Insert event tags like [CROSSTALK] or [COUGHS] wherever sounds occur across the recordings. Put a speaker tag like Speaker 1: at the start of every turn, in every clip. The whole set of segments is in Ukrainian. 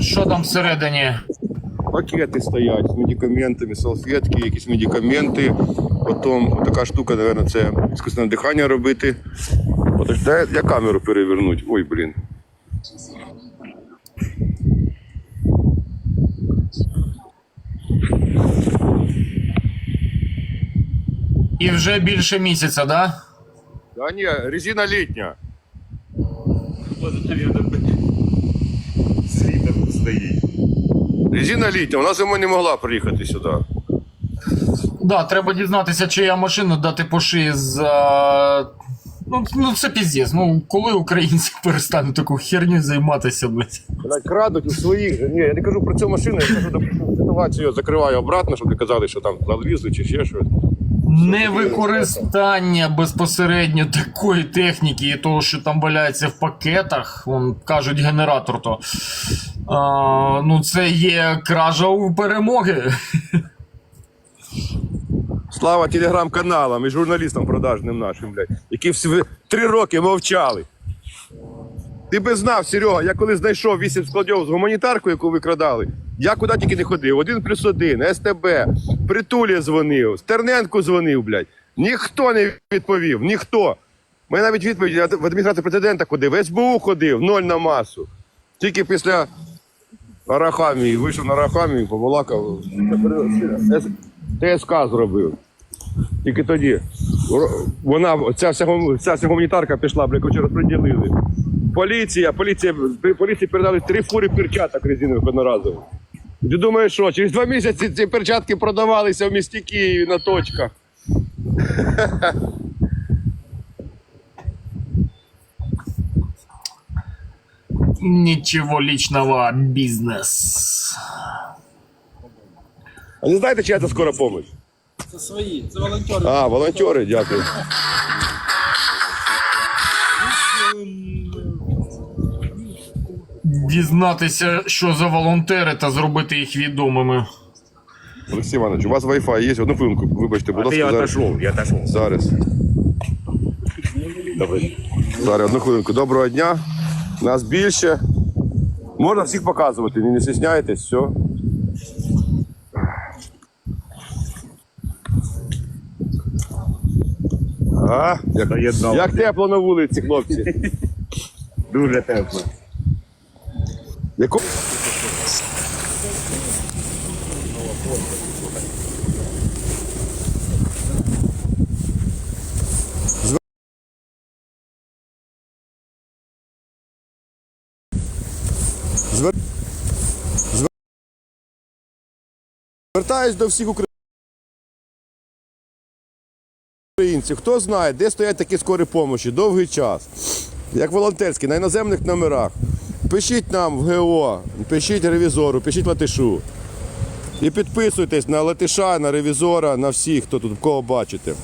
Speaker 1: Що там всередині?
Speaker 2: Пакети стоять з медикаментами, салфетки, якісь медикаменти. Потім така штука, мабуть, це іскусне дихання робити. Подожди, дай я камеру перевернуть. Ой, блін.
Speaker 1: І вже більше місяця, да?
Speaker 2: Да ні, резина літня.
Speaker 3: Слідом стоїть.
Speaker 2: Резина літня, вона зимою не могла приїхати сюди.
Speaker 1: Да, треба дізнатися, чия машина дати по шиї за. Ну, ну це піздець. Ну, коли українці [LAUGHS] перестануть таку херню займатися, блядь.
Speaker 2: Блядь, крадуть у своїх. Ні, я не кажу про цю машину, я кажу, допустим, ситуацію закриваю обратно, щоб не казали, що там залізли чи ще щось.
Speaker 1: Невикористання безпосередньо такої техніки і того, що там валяється в пакетах, вон, кажуть генератор, то а, ну це є кража у перемоги.
Speaker 2: Слава телеграм-каналам і журналістам продажним нашим, блядь, які всі три роки мовчали. Ти би знав, Серега, я коли знайшов вісім складів з гуманітаркою, яку викрадали, я куди тільки не ходив. Один плюс один, СТБ, Притулі дзвонив, Стерненку дзвонив, блядь. Ніхто не відповів, ніхто. Ми навіть відповіді в адміністрацію президента ходив, СБУ ходив, ноль на масу. Тільки після Арахамії, вийшов на Арахамію, побалакав, ТСК зробив. Тільки тоді. Вона, ця вся, вся гуманітарка пішла, бля, короче, розподілили. Поліція, поліція, поліції передали три фури перчаток резинових одноразових. Ти думаєш, що через два місяці ці перчатки продавалися в місті Києві на точках. [LAUGHS]
Speaker 1: Нічого лічного, бізнес.
Speaker 2: А не знаєте, чия це скора помощь?
Speaker 4: Це свої, це волонтери.
Speaker 2: А, волонтери, дякую. [LAUGHS]
Speaker 1: Дізнатися, що за волонтери, та зробити їх відомими.
Speaker 2: Олексій Іванович, у вас Wi-Fi є? Одну хвилинку, вибачте, будь
Speaker 3: А ти я
Speaker 2: зараз.
Speaker 3: отошов, я отошов.
Speaker 2: Зараз. Зараз, одну хвилинку. Доброго дня. Нас більше. Можна всіх показувати, не, не стісняйтесь, все. А, як,
Speaker 3: Доєднав.
Speaker 2: як тепло на вулиці, хлопці.
Speaker 3: Дуже тепло.
Speaker 2: Звер... Звертаюсь до всіх українців. Хто знає, де стоять такі скорі помощі довгий час, як волонтерські, на іноземних номерах. Пишіть нам в ГО, пишіть ревізору, пишіть латишу. І підписуйтесь на латиша, на ревізора, на всіх, хто тут кого бачите.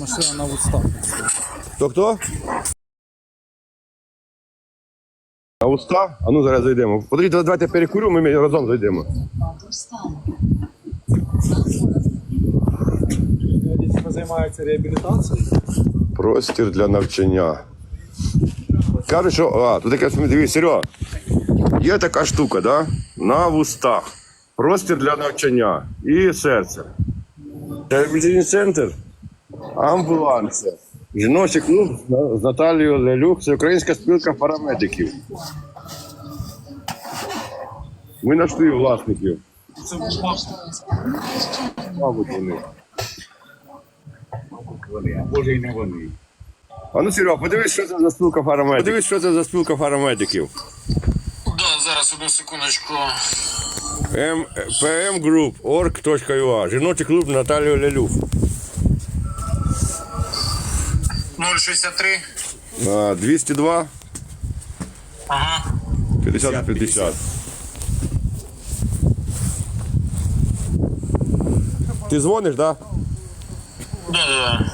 Speaker 4: Машина на.
Speaker 2: Хто хто? А уста? А ну зараз зайдемо. Подивіться, давайте я перекурю, ми разом зайдемо.
Speaker 4: Дійсно займається реабілітацією.
Speaker 2: Простір для навчання. Кажуть, що. А, тут таке дивись, Серега. Є така штука, да? На вустах. Простір для навчання і серце. Реабілітаційний центр. Амбуланція. Жіночий клуб з- з Наталією Лелюк. Це українська спілка парамедиків. Ми знайшли власників.
Speaker 4: Це.
Speaker 2: Мабуть, вони.
Speaker 3: Може і не вони.
Speaker 2: А ну, Серега, подивись, що це за спілка парамедиків. Подивись, що це за спілка парамедиків.
Speaker 1: Да, зараз одну секундочку.
Speaker 2: М, PM Group, org.ua. Жіночий клуб Наталії Лялюк.
Speaker 1: 063.
Speaker 2: А, 202
Speaker 1: Ага.
Speaker 2: 50 50. Ти дзвониш. Да?
Speaker 1: Да, да.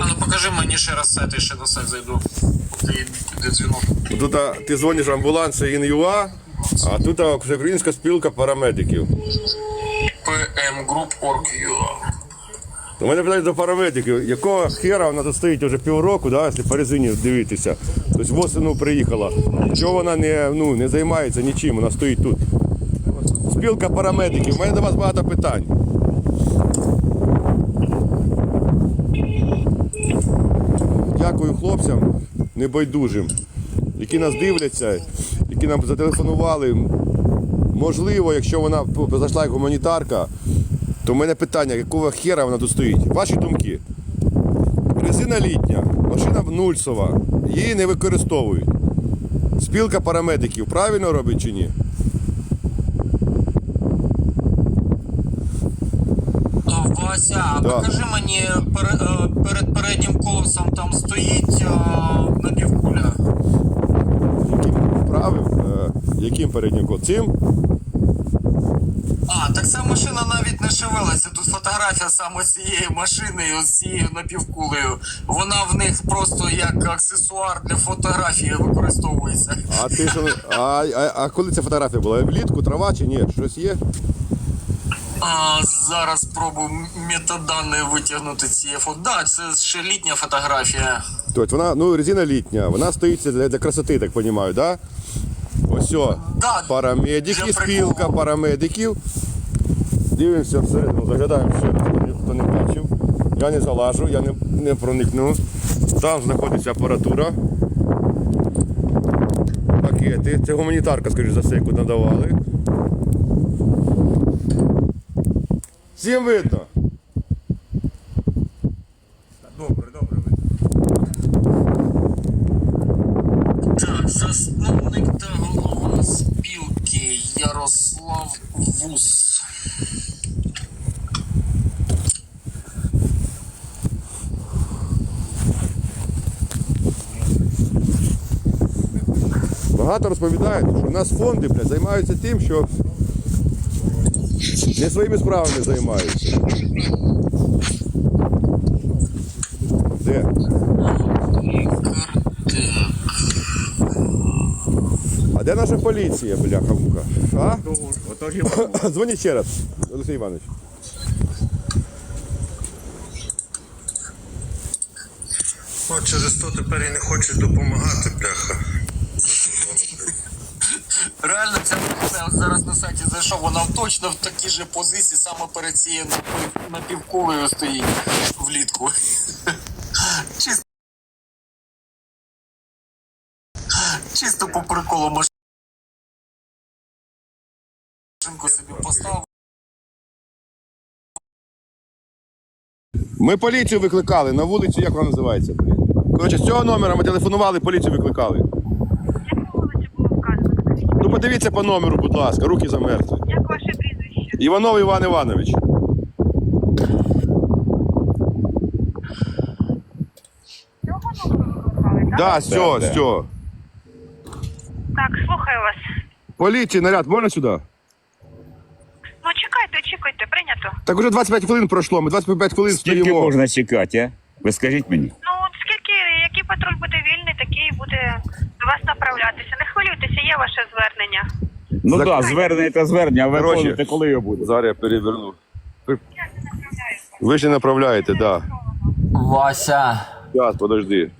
Speaker 1: Ну, покажи мені ще раз сайт, я ще на сайт зайду. Ти, де дзвінок.
Speaker 2: Тут ти дзвониш в амбуланс і НЮА, а тут а, Всеукраїнська спілка парамедиків.
Speaker 1: pmgroup.org.ua
Speaker 2: У мене питання до парамедиків, якого хера вона тут стоїть вже півроку, да, якщо по резині дивитися. Тобто восени приїхала. Чого вона не, ну, не займається нічим, вона стоїть тут. Спілка парамедиків, у мене до вас багато питань. Дякую хлопцям небайдужим, які нас дивляться, які нам зателефонували. Можливо, якщо вона зайшла як гуманітарка, то в мене питання, якого хера вона тут стоїть? Ваші думки. Резина літня, машина нульсова, її не використовують. Спілка парамедиків правильно робить чи ні?
Speaker 1: Вася, а
Speaker 2: Да.
Speaker 1: покажи мені е, перед переднім колесом там стоїть е, напівкуля.
Speaker 2: Правим? Яким переднім код? Цим?
Speaker 1: А, так ця машина навіть не шевелиться. Тут фотографія саме цієї машини і ось цією напівкулею. Вона в них просто як аксесуар для фотографії використовується.
Speaker 2: А ти що? А, а, а коли ця фотографія була? Влітку, трава чи ні? Щось є?
Speaker 1: А, зараз спробую метадані витягнути ці фото. Да, це ще літня фотографія.
Speaker 2: Тобто вона, ну, резина літня, вона стоїть для, для красоти, так розумію, да? Ось парамедики, спілка парамедиків. Дивимося всередину, заглядаємо ще, хто не, не бачив. Я не залажу, я не, не проникну. Там знаходиться апаратура. Пакети. Це гуманітарка, скоріш за все, яку надавали. Всім видно.
Speaker 3: Добре,
Speaker 2: Багато розповідають, що у нас фонди блядь, займаються тим, що не своїми справами займаються. Де? А де наша поліція, бляха муха? А? [COUGHS]
Speaker 3: Отож і воно.
Speaker 2: Дзвоніть ще раз, Олексій Іванович.
Speaker 5: От через то тепер і не хочуть допомагати, бляха.
Speaker 1: Реально, ця машина зараз на сайті зайшов, вона точно в такій же позиції, саме перед цією напів- напівкулею стоїть влітку. [LAUGHS] Чисто. Чисто по приколу машинку собі поставив.
Speaker 2: Ми поліцію викликали на вулиці, як вона називається? Коротше, з цього номера ми телефонували, поліцію викликали.
Speaker 6: Яку вулицю було вказано? Скажіть,
Speaker 2: Ну подивіться по номеру, будь ласка, руки замерзли.
Speaker 6: Як ваше прізвище?
Speaker 2: Іванов Іван Іванович.
Speaker 6: Цього номеру викликали, так?
Speaker 2: Да, цього, з цього.
Speaker 6: Так, слухаю вас.
Speaker 2: Поліції, наряд, можна сюди?
Speaker 6: Ну чекайте, очікуйте, прийнято.
Speaker 2: Так уже 25 хвилин пройшло, ми 25 хвилин
Speaker 3: Скільки
Speaker 2: стоїмо.
Speaker 3: можна чекати, а? Ви скажіть мені.
Speaker 6: Ну, от скільки, який патруль буде вільний, такий буде до вас направлятися. Є ваше звернення.
Speaker 3: Ну так, да, звернення та звернення, а ви виконуєте, коли його буде.
Speaker 2: Зараз я переверну. Ви- Ви ж не направляєте, так.
Speaker 1: Вася.
Speaker 2: Зараз, подожди.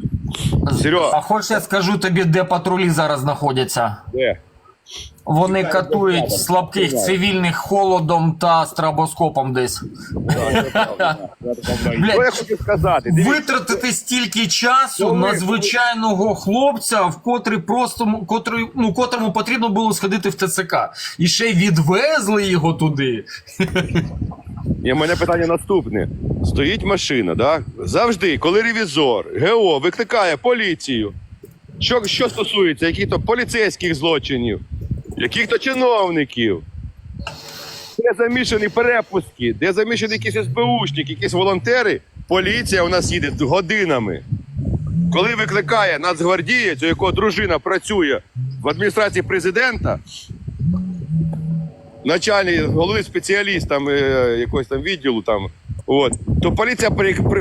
Speaker 1: А
Speaker 2: Серега,
Speaker 1: хочеш я скажу тобі, де патрулі зараз знаходяться?
Speaker 2: де?
Speaker 1: Вони катують слабких цивільних холодом та страбоскопом десь.
Speaker 2: Що я хочу сказати?
Speaker 1: Витратити стільки часу на звичайного хлопця, в котрий просто котрий, ну, котрому потрібно було сходити в ТЦК. І ще й відвезли його туди.
Speaker 2: І в мене питання наступне. Стоїть машина, да? завжди, коли ревізор, ГО викликає поліцію, що, що стосується яких-то поліцейських злочинів, яких-то чиновників, де замішані перепустки, де замішані якісь СБУшники, якісь волонтери, поліція у нас їде годинами. Коли викликає нацгвардієць, у якого дружина працює в адміністрації президента, начальник, головний спеціаліст там, е, якогось там відділу, там, От. То поліція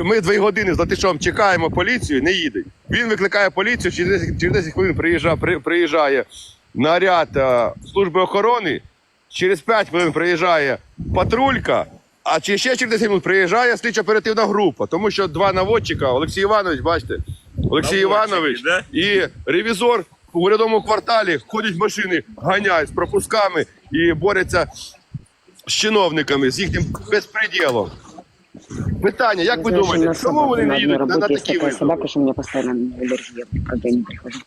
Speaker 2: ми дві години з латишом чекаємо поліцію, не їде. Він викликає поліцію, через 10, 10 хвилин приїжджає, при, приїжджає наряд е, служби охорони, через 5 хвилин приїжджає патрулька, а чи ще через 10 хвилин приїжджає слідчо оперативна група, тому що два наводчика, Олексій Іванович, бачите, Олексій
Speaker 3: Наводчики,
Speaker 2: Іванович
Speaker 3: да?
Speaker 2: і ревізор у урядовому кварталі ходять машини, ганяють з пропусками і борються з чиновниками, з їхнім безпреділом. Питання, як ви думаєте, чому вони не їдуть на, на такі визови?
Speaker 7: собака, что меня постоянно аллергия, когда я не прихожу.